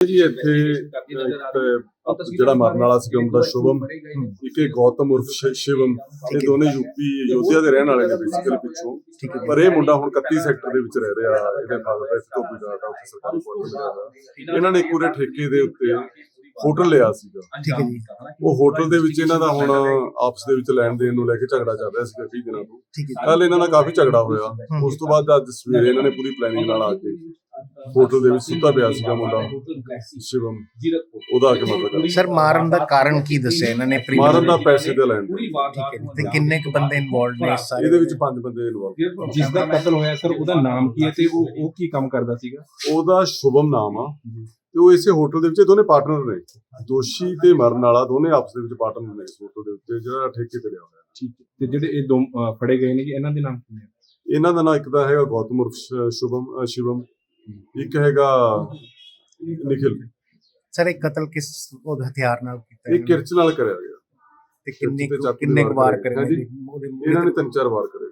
ਜੀ ਇੱਥੇ ਇੱਕ ਜਿਹੜਾ ਮਰਨ ਵਾਲਾ ਸੀ ਮੁੰਡਾ ਸ਼ੁਭਮ ਇੱਕ ਇਹ ਗੌਤਮ ਉਰਫ ਸ਼ਿਵਮ ਇਹ ਦੋਨੇ ਯੂਪੀ ਯੋਧਿਆ ਦੇ ਰਹਿਣ ਵਾਲੇ ਨੇ ਬੇਸਿਕਲੀ ਪਿੱਛੋਂ। ਪਰ ਇਹ ਮੁੰਡਾ ਹੁਣ 31 ਸੈਕਟਰ ਦੇ ਵਿੱਚ ਰਹਿ ਰਿਹਾ ਇਹਦੇ ਫਾਦਰ ਦਾ ਇੱਥੇ ਦਾ ਉੱਥੇ ਸਰਕਾਰੀ ਮਿਲਿਆ ਇਹਨਾਂ ਨੇ ਪੂਰੇ ਠੇਕੇ ਦੇ ਉੱਤੇ ਹੋਟਲ ਲਿਆ ਸੀਗਾ। ਠੀਕ ਹੈ ਜੀ। ਉਹ ਹੋਟਲ ਦੇ ਵਿੱਚ ਇਹਨਾਂ ਦਾ ਹੁਣ ਆਪਸ ਦੇ ਵਿੱਚ ਲੈਣ ਦੇਣ ਨੂੰ ਲੈ ਕੇ ਝਗੜਾ ਚੱਲ ਰਿਹਾ ਸੀ ਕਈ ਦਿਨਾਂ ਤੋਂ। ਠੀਕ ਹੈ ਕੱਲ ਇਹਨਾਂ ਦਾ ਕਾਫੀ ਝਗੜਾ ਹੋਇਆ। ਉਸ ਤੋਂ ਬਾਅਦ ਅੱਜ ਸਵੇਰੇ ਇਹਨਾਂ ਨੇ ਪੂਰੀ ਪਲੈਨਿੰਗ ਨਾਲ ਆ ਕੇ ਹੋਟਲ ਦੇ ਵਿੱਚ ਸੁੱਤਾ ਪਿਆ ਸੀਗਾ ਮੁੰਡਾ। ਸ਼ਿਵਮ। ਉਹਦਾ ਕੇ ਜੀ ਸਰ ਮਾਰਨ ਦਾ ਕਾਰਨ ਕੀ ਦੱਸਿਆ ਇਹਨਾਂ ਨੇ? ਮਾਰਨ ਦਾ ਪੈਸੇ ਦੇ। ਲੈਣ। ਠੀਕ ਹੈ ਤੇ ਕਿੰਨੇ ਕੁ ਬੰਦੇ ਇਨਵੋਲਡ ਨੇ ਇਸ ਸਾਰੇ ਇਹਦੇ ਵਿੱਚ ਪੰਜ ਬੰਦੇ ਇਨਵੋਲਵ ਜਿਸ ਦਾ ਕਤਲ ਹੋਇਆ ਸਰ ਉਹਦਾ ਨਾਮ ਕੀ ਹੈ ਤੇ ਉਹ ਉਹ ਕੀ ਕੰਮ ਕਰਦਾ ਸੀਗਾ? ਉਹਦਾ ਸ਼ੁਭਮ ਨਾਮ ਆ। ਤੇ ਉਹ ਇਸੇ ਹੋਟਲ ਦੇ ਵਿੱਚ ਇਹ ਦੋਨੇ ਪਾਰਟਨਰ ਨੇ। ਦੋਸ਼ੀ ਤੇ ਮਰਨ ਵਾਲਾ ਦੋਨੇ ਆਪਸ ਦੇ ਵਿੱਚ ਪਾਰਟਨਰ ਨੇ ਇਸ ਹੋਟਲ ਦੇ ਉੱਤੇ ਜਿਹੜਾ ਠੇਕੇ ਤੇ ਲਿਆ ਹੋਇਆ। ਠੀਕ ਹੈ। ਤੇ ਜਿਹੜੇ ਇਹ ਦੋ ਫੜੇ ਗਏ ਨੇ ਜੀ ਇਹਨਾਂ ਦੇ ਨਾਮ ਕੀ ਨੇ? ਇਹਨਾਂ ਦਾ ਨਾਮ ਇੱਕ ਤਾਂ ਹੈਗਾ ਗੌਤਮ ਉਰਫ ਸ਼ੁਭਮ ਸ਼ਿਵਮ। ਇੱਕ ਹੈਗਾ ਨਿਖਿਲ ਸਰ ਇਹ ਕਤਲ ਕਿਸ ਉਹ ਹਥਿਆਰ ਨਾਲ ਕੀਤਾ ਇਹ? ਕਿਰਚ ਨਾਲ ਕਰਿਆ ਗਿਆ ਤੇ ਕਿੰਨੇ ਕਿੰਨੇ ਵਾਰ ਵਾਰ ਕਰੇ ਹਾਂਜੀ। ਉਹਦੇ ਇਹਨਾਂ ਨੇ ਤਿੰਨ ਚਾਰ ਵਾਰ ਕਰਿਆ